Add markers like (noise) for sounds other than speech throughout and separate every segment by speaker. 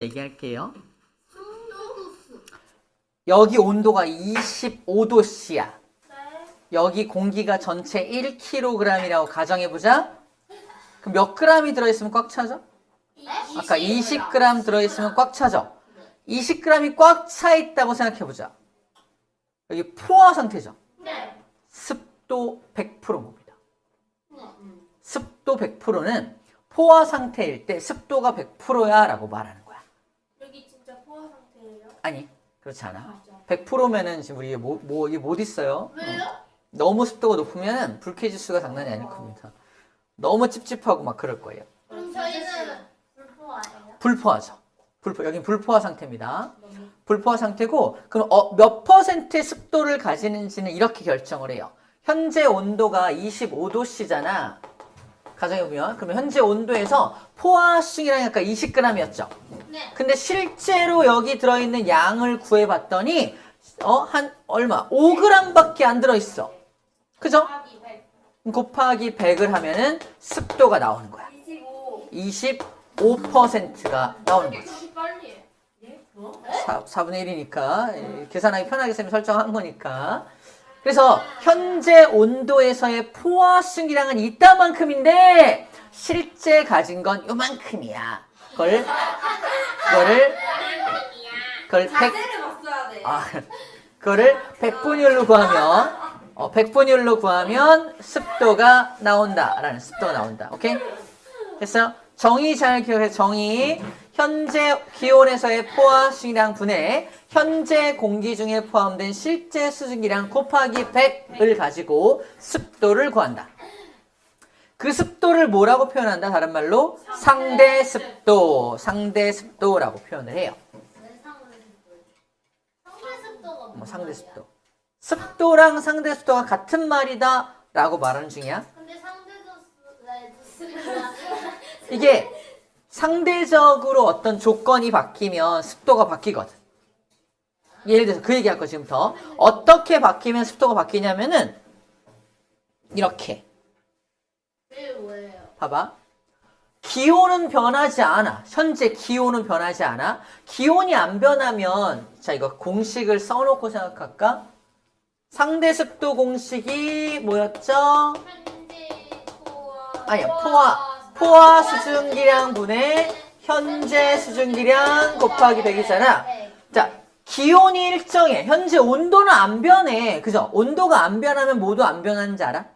Speaker 1: 얘기할게요. 여기 온도가 25도씨야.
Speaker 2: 네.
Speaker 1: 여기 공기가 전체 1kg이라고 가정해보자. 그럼 몇 g이 들어있으면 꽉 차죠? 아까 20g 들어있으면 꽉 차죠? 20g이 꽉 차 있다고 생각해보자. 여기 포화 상태죠?
Speaker 2: 네.
Speaker 1: 습도 100%입니다.
Speaker 2: 네.
Speaker 1: 습도 100%는 포화 상태일 때 습도가 100%야 라고 말하는 거야.
Speaker 2: 여기 진짜 포화 상태예요?
Speaker 1: 아니, 그렇지 않아.
Speaker 2: 맞아.
Speaker 1: 100%면은 지금 우리 뭐, 뭐, 이게 못 있어요.
Speaker 2: 왜요?
Speaker 1: 너무 습도가 높으면 불쾌 지수가 장난이 아닐 겁니다. 너무 찝찝하고 막 그럴 거예요.
Speaker 2: 그럼 저희는 불포화예요?
Speaker 1: 불포화죠. 불포, 여긴 불포화 상태입니다. 불포화 상태고, 그럼 어, 몇 퍼센트의 습도를 가지는지는 이렇게 결정을 해요. 현재 온도가 25도씨잖아. 가정해보면. 그러면 현재 온도에서 포화 수증이랑 아까 20g이었죠.
Speaker 2: 네.
Speaker 1: 근데 실제로 여기 들어있는 양을 구해봤더니, 어, 한, 얼마? 5g밖에 안 들어있어. 그죠?
Speaker 2: 하기 100.
Speaker 1: 곱하기 100을 하면은 습도가 나오는 거야.
Speaker 2: 25.
Speaker 1: 25%가 나오는 거지.
Speaker 2: 빨리 해. 예? 뭐?
Speaker 1: 4, 4분의 1이니까 계산하기 편하게 쌤이 설정한 거니까 그래서 현재 온도에서의 포화 수증기량은 이따만큼인데 실제 가진 건 요만큼이야 그걸 그거를 그걸 100
Speaker 2: 자세를 봤어야 돼.
Speaker 1: 아, 그거를 100분율로 구하면 어, 100분율로 구하면 습도가 나온다라는 습도가 나온다. 오케이? 됐어요? 정의 잘 기억해. 정의. 현재 기온에서의 포화 수증기량 분의 현재 공기 중에 포함된 실제 수증기량 곱하기 100을 가지고 습도를 구한다. 그 습도를 뭐라고 표현한다? 다른 말로 상대 습도, 상대 습도라고 표현을 해요. 뭐 상대 습도. 습도랑 상대 습도가 같은 말이다 라고 말하는 중이야.
Speaker 2: 네.
Speaker 1: 이게 상대적으로 어떤 조건이 바뀌면 습도가 바뀌거든. 예를 들어서 그 얘기할 거 지금부터. 어떻게 바뀌면 습도가 바뀌냐면은 이렇게. 봐봐. 기온은 변하지 않아. 현재 기온은 변하지 않아. 기온이 안 변하면 자 이거 공식을 써놓고 생각할까? 상대 습도 공식이 뭐였죠? 아니야 포화 포화 수증기량 분의 현재 수증기량 곱하기 100이잖아.
Speaker 2: 네.
Speaker 1: 자 기온이 일정해. 현재 온도는 안 변해. 그죠? 온도가 안 변하면 모두 안 변하는지 알아?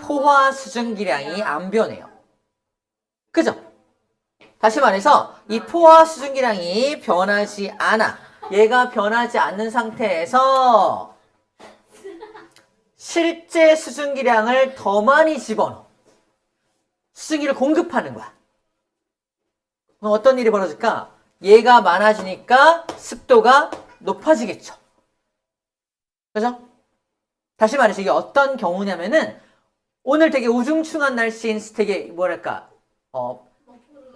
Speaker 1: 포화 수증기량이 안 변해요. 그죠? 다시 말해서 이 포화 수증기량이 변하지 않아. 얘가 변하지 않는 상태에서 실제 수증기량을 더 많이 집어넣어. 수증기를 공급하는 거야. 그럼 어떤 일이 벌어질까? 얘가 많아지니까 습도가 높아지겠죠. 그죠? 다시 말해서 이게 어떤 경우냐면은 오늘 되게 우중충한 날씨인 되게 뭐랄까 어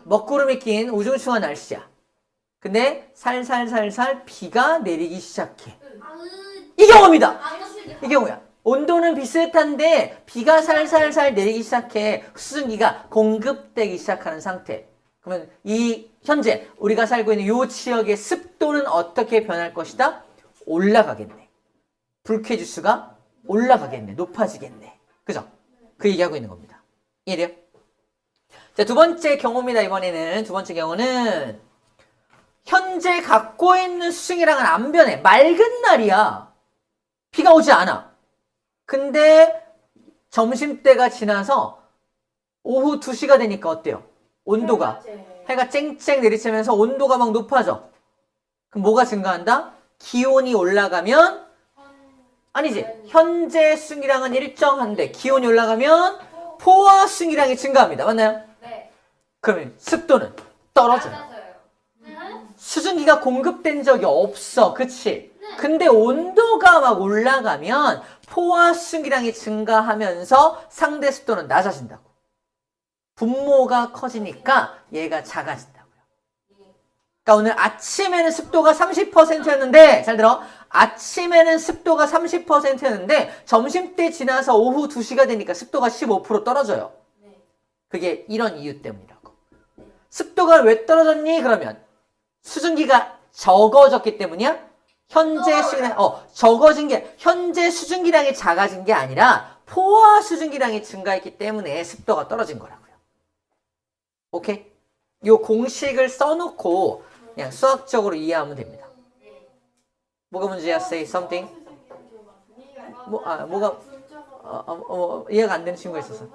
Speaker 1: 먹구름이 낀 우중충한 날씨야. 근데 살살살살 비가 내리기 시작해. 이 경우입니다. 이 경우야. 온도는 비슷한데 비가 살살살 내리기 시작해 수증기가 공급되기 시작하는 상태. 그러면 이 현재 우리가 살고 있는 이 지역의 습도는 어떻게 변할 것이다? 올라가겠네. 불쾌 지수가 올라가겠네. 높아지겠네. 그죠? 그 얘기하고 있는 겁니다. 이해돼요? 자, 두 번째 경우입니다. 이번에는 두 번째 경우는 현재 갖고 있는 수증기랑은 안 변해. 맑은 날이야. 비가 오지 않아. 근데 점심때가 지나서 오후 2시가 되니까 어때요? 온도가 해가 쨍쨍 내리치면서 온도가 막 높아져. 그럼 뭐가 증가한다? 기온이 올라가면 아니지. 현재 수증기량은 일정한데 기온이 올라가면 포화 수증기량이 증가합니다. 맞나요?
Speaker 2: 네.
Speaker 1: 그러면 습도는 떨어져요.
Speaker 2: 맞아요.
Speaker 1: 수증기가 공급된 적이 없어. 그치? 근데 온도가 막 올라가면 포화 수증기량이 증가하면서 상대 습도는 낮아진다고. 분모가 커지니까 얘가 작아진다고요. 그러니까 오늘 아침에는 습도가 30%였는데 잘 들어. 아침에는 습도가 30%였는데 점심때 지나서 오후 2시가 되니까 습도가 15% 떨어져요.
Speaker 2: 네.
Speaker 1: 그게 이런 이유 때문이라고. 습도가 왜 떨어졌니? 그러면 수증기가 적어졌기 때문이야? 현재 수증기량, 어, 적어진 게, 현재 수증기량이 작아진 게 아니라 포화 수증기량이 증가했기 때문에 습도가 떨어진 거라고요. 오케이? 요 공식을 써놓고 그냥 수학적으로 이해하면 됩니다. 뭐가 문제야? Say something. 뭐, 아, 뭐가, 어, 어, 어, 이해가 안 되는 친구가 있어서.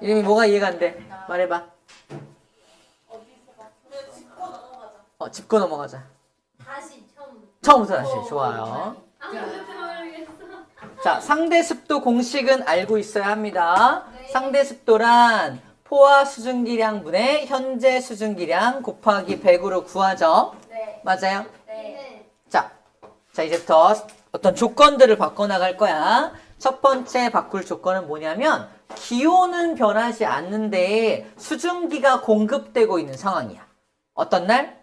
Speaker 1: 이름이 뭐가 이해가 안 돼? 말해봐. 어, 짚고 넘어가자.
Speaker 2: 다시 처음.
Speaker 1: 처음부터 다시. 좋아요.
Speaker 2: 아무것도 모르겠어.
Speaker 1: 자, 상대 습도 공식은 알고 있어야 합니다.
Speaker 2: 네.
Speaker 1: 상대 습도란 포화 수증기량 분의 현재 수증기량 곱하기 100으로 구하죠.
Speaker 2: 네.
Speaker 1: 맞아요?
Speaker 2: 네.
Speaker 1: 자, 자 이제부터 어떤 조건들을 바꿔나갈 거야. 첫 번째 바꿀 조건은 뭐냐면 기온은 변하지 않는데 수증기가 공급되고 있는 상황이야. 어떤 날?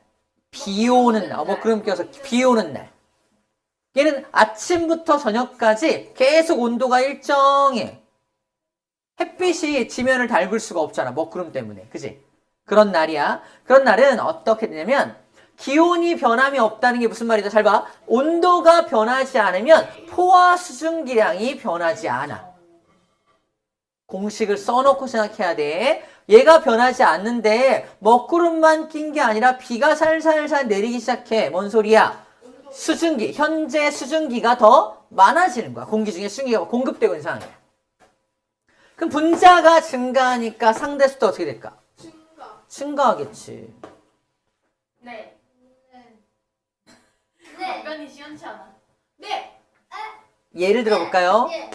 Speaker 1: 비 오는 날. 어, 뭐 그럼 껴서 비 오는 날. 얘는 아침부터 저녁까지 계속 온도가 일정해. 햇빛이 지면을 닳을 수가 없잖아. 먹구름 때문에. 그지? 그런 날이야. 그런 날은 어떻게 되냐면 기온이 변함이 없다는 게 무슨 말이죠? 잘 봐. 온도가 변하지 않으면 포화 수증기량이 변하지 않아. 공식을 써놓고 생각해야 돼. 얘가 변하지 않는데 먹구름만 낀 게 아니라 비가 살살살 내리기 시작해. 뭔 소리야? 수증기, 현재 수증기가 더 많아지는 거야. 공기 중에 수증기가 공급되고 있는 상황이야. 그럼 분자가 증가하니까 상대 습도 어떻게 될까?
Speaker 3: 증가.
Speaker 1: 증가하겠지.
Speaker 3: 네.
Speaker 2: 네.
Speaker 3: 답변이 시원치 않아. 네.
Speaker 1: 예를 들어볼까요?
Speaker 2: 예.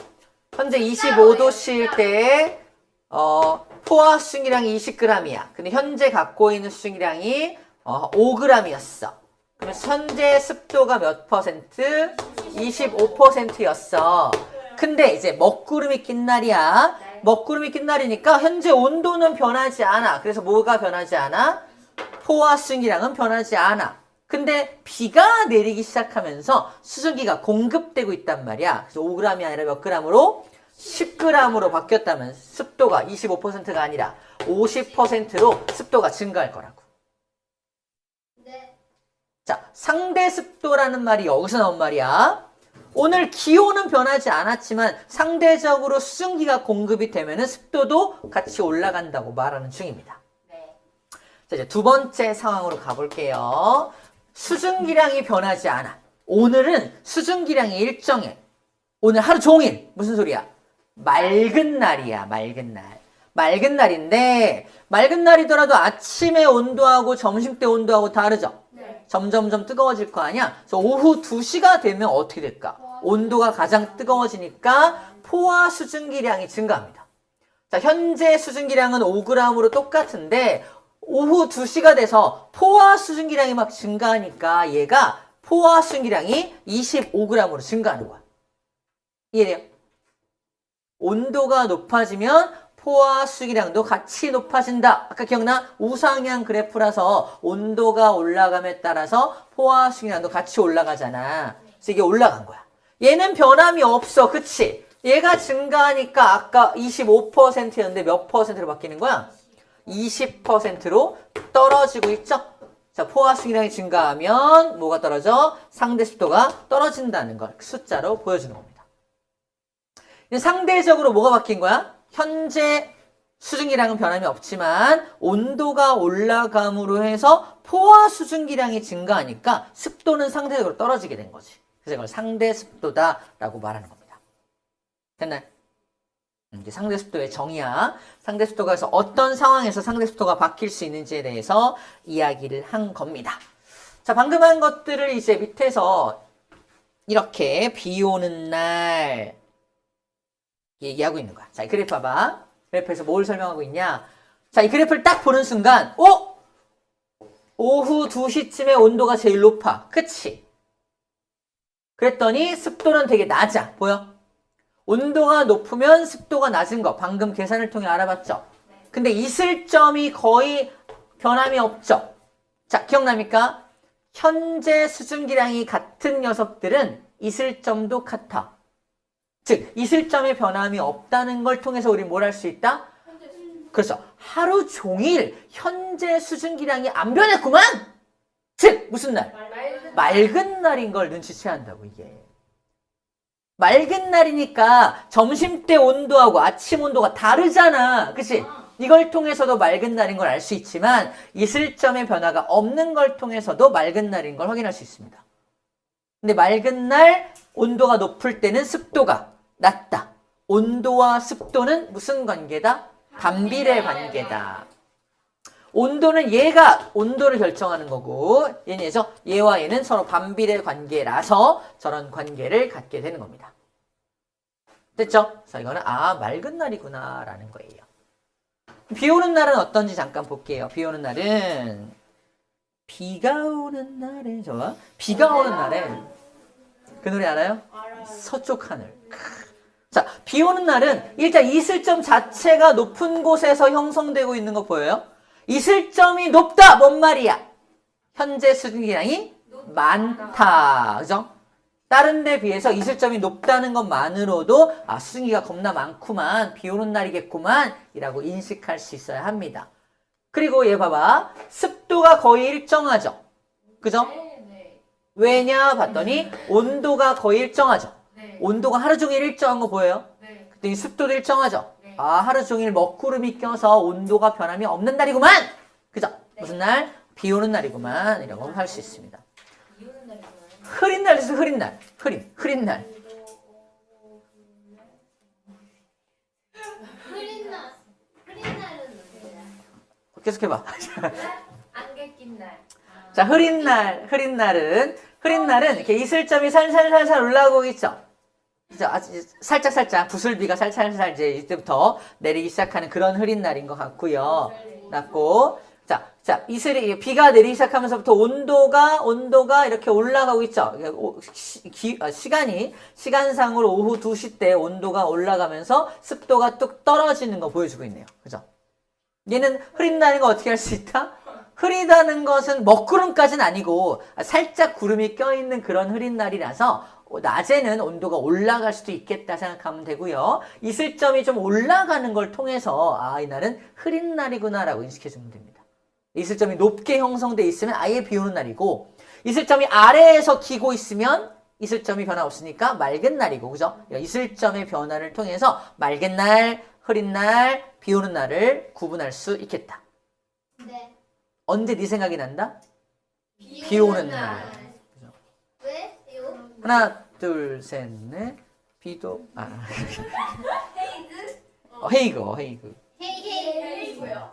Speaker 1: 현재 25도씨일 때, 어, 포화 수증기량이 20g이야. 근데 현재 갖고 있는 수증기량이 어, 5g이었어. 그러면 현재 습도가 몇 퍼센트? 25%였어. 근데 이제 먹구름이 낀 날이야. 먹구름이 낀 날이니까 현재 온도는 변하지 않아. 그래서 뭐가 변하지 않아? 포화 수증기량은 변하지 않아. 근데 비가 내리기 시작하면서 수증기가 공급되고 있단 말이야. 그래서 5g이 아니라 몇 g으로? 10g으로 바뀌었다면 습도가 25%가 아니라 50%로 습도가 증가할 거라고.
Speaker 2: 네.
Speaker 1: 자, 상대 습도라는 말이 여기서 나온 말이야. 오늘 기온은 변하지 않았지만 상대적으로 수증기가 공급이 되면 습도도 같이 올라간다고 말하는 중입니다.
Speaker 2: 네.
Speaker 1: 자, 이제 두 번째 상황으로 가볼게요. 수증기량이 변하지 않아. 오늘은 수증기량이 일정해. 오늘 하루 종일. 무슨 소리야? 맑은 날이야, 맑은 날. 맑은 날인데, 맑은 날이더라도 아침에 온도하고 점심때 온도하고 다르죠?
Speaker 3: 네.
Speaker 1: 점점점 뜨거워질 거 아니야? 그래서 오후 2시가 되면 어떻게 될까? 온도가 가장 뜨거워지니까 포화 수증기량이 증가합니다. 자, 현재 수증기량은 5g으로 똑같은데 오후 2시가 돼서 포화 수증기량이 막 증가하니까 얘가 포화 수증기량이 25g으로 증가하는 거야. 이해돼요? 온도가 높아지면 포화 수기량도 같이 높아진다. 아까 기억나? 우상향 그래프라서 온도가 올라감에 따라서 포화 수기량도 같이 올라가잖아. 그래서 이게 올라간 거야. 얘는 변함이 없어. 그치? 얘가 증가하니까 아까 25%였는데 몇 퍼센트로 바뀌는 거야? 20%로 떨어지고 있죠? 자, 포화 수기량이 증가하면 뭐가 떨어져? 상대 습도가 떨어진다는 걸 숫자로 보여주는 겁니다. 상대적으로 뭐가 바뀐 거야? 현재 수증기량은 변함이 없지만 온도가 올라감으로 해서 포화 수증기량이 증가하니까 습도는 상대적으로 떨어지게 된 거지. 그래서 이걸 상대 습도다라고 말하는 겁니다. 됐나요? 음, 이제 상대 습도의 정의야. 상대 습도가 그래서 어떤 상황에서 상대 습도가 바뀔 수 있는지에 대해서 이야기를 한 겁니다. 자, 방금 한 것들을 이제 밑에서 이렇게 비 오는 날 얘기하고 있는 거야. 자, 이 그래프 봐봐. 그래프에서 뭘 설명하고 있냐? 자, 이 그래프를 딱 보는 순간, 어? 오후 2시쯤에 온도가 제일 높아. 그치? 그랬더니 습도는 되게 낮아. 보여? 온도가 높으면 습도가 낮은 거. 방금 계산을 통해 알아봤죠? 근데 이슬점이 거의 변함이 없죠? 자, 기억납니까? 현재 수증기량이 같은 녀석들은 이슬점도 같아. 즉, 이슬점의 변함이 없다는 걸 통해서 우리 뭘 할 수 있다? 그렇죠. 하루 종일 현재 수증기량이 안 변했구만. 즉 무슨 날?
Speaker 3: 맑은
Speaker 1: 맑은 날인 걸 눈치채야 한다고 이게. 맑은 날이니까 점심 때 온도하고 아침 온도가 다르잖아. 그치? 이걸 통해서도 맑은 날인 걸 알 수 있지만 이슬점의 변화가 없는 걸 통해서도 맑은 날인 걸 확인할 수 있습니다. 근데 맑은 날 온도가 높을 때는 습도가 낮다. 온도와 습도는 무슨 관계다? 반비례 관계다. 온도는 얘가 온도를 결정하는 거고 얘는. 얘와 얘는 서로 반비례 관계라서 저런 관계를 갖게 되는 겁니다. 됐죠? 그래서 이거는 아 맑은 날이구나 라는 거예요. 비 오는 날은 어떤지 잠깐 볼게요. 비 오는 날은 비가 오는 날에 저 비가 오는 날에 그 노래 알아요?
Speaker 3: 알아요.
Speaker 1: 서쪽 하늘. 크. 자, 비 오는 날은 일단 이슬점 자체가 높은 곳에서 형성되고 있는 거 보여요? 이슬점이 높다! 뭔 말이야? 현재 수증기량이 많다. 그죠? 다른 데 비해서 이슬점이 높다는 것만으로도 아, 수증기가 겁나 많구만. 비 오는 날이겠구만. 이라고 인식할 수 있어야 합니다. 그리고 얘 봐봐. 습도가 거의 일정하죠? 그죠?
Speaker 3: 네, 네.
Speaker 1: 왜냐 봤더니 온도가 거의 일정하죠.
Speaker 3: 네.
Speaker 1: 온도가 하루 종일 일정한 거 보여요?
Speaker 3: 네.
Speaker 1: 그때 습도도 일정하죠.
Speaker 3: 네.
Speaker 1: 아 하루 종일 먹구름이 껴서 온도가 변함이 없는 날이구만. 그죠? 무슨 날? 비 오는 날이구만. 이라고 할 수 있습니다. 흐린 날에서 흐린 날. 흐린 흐린 날. 계속해봐. (laughs) 자 흐린 날, 흐린 날은 흐린 날은 이렇게 이슬점이 살살살살 올라오고 있죠. 이제 아주 살짝 살짝 부슬비가 살살살 이제 이때부터 내리기 시작하는 그런 흐린 날인 것 같고요. 났고 자, 자 이슬이 비가 내리기 시작하면서부터 온도가 온도가 이렇게 올라가고 있죠. 시, 기- 아, 시간이 시간상으로 오후 2시 때 온도가 올라가면서 습도가 뚝 떨어지는 거 보여주고 있네요. 그죠? 얘는 흐린다는 거 어떻게 할 수 있다? 흐리다는 것은 먹구름까지는 아니고 살짝 구름이 껴있는 그런 흐린 날이라서 낮에는 온도가 올라갈 수도 있겠다 생각하면 되고요. 이슬점이 좀 올라가는 걸 통해서 아, 이 날은 흐린 날이구나 라고 인식해 주면 됩니다. 이슬점이 높게 형성돼 있으면 아예 비 오는 날이고 이슬점이 아래에서 기고 있으면 이슬점이 변화 없으니까 맑은 날이고 그죠? 이슬점의 변화를 통해서 맑은 날, 흐린 날, 비 오는 날을 구분할 수 있겠다.
Speaker 2: 네.
Speaker 1: 언제 네 생각이 난다? 비 오는 날.
Speaker 2: 왜요?
Speaker 1: 하나, 둘, 셋, 넷. 비도 아
Speaker 3: 헤이즈?
Speaker 1: 어, 헤이그, 헤이그.
Speaker 2: 헤이 헤이.
Speaker 3: 헤이즈요.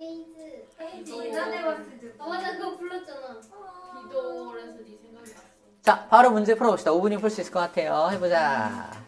Speaker 2: 헤이즈.
Speaker 3: 헤이즈. 지난해 봤을 때.
Speaker 2: 아 맞아 그거 불렀잖아.
Speaker 3: 비도 오래서 네 생각이 났어.
Speaker 1: 자, 바로 문제 풀어봅시다. 5분이 풀 수 있을 것 같아요. 해보자.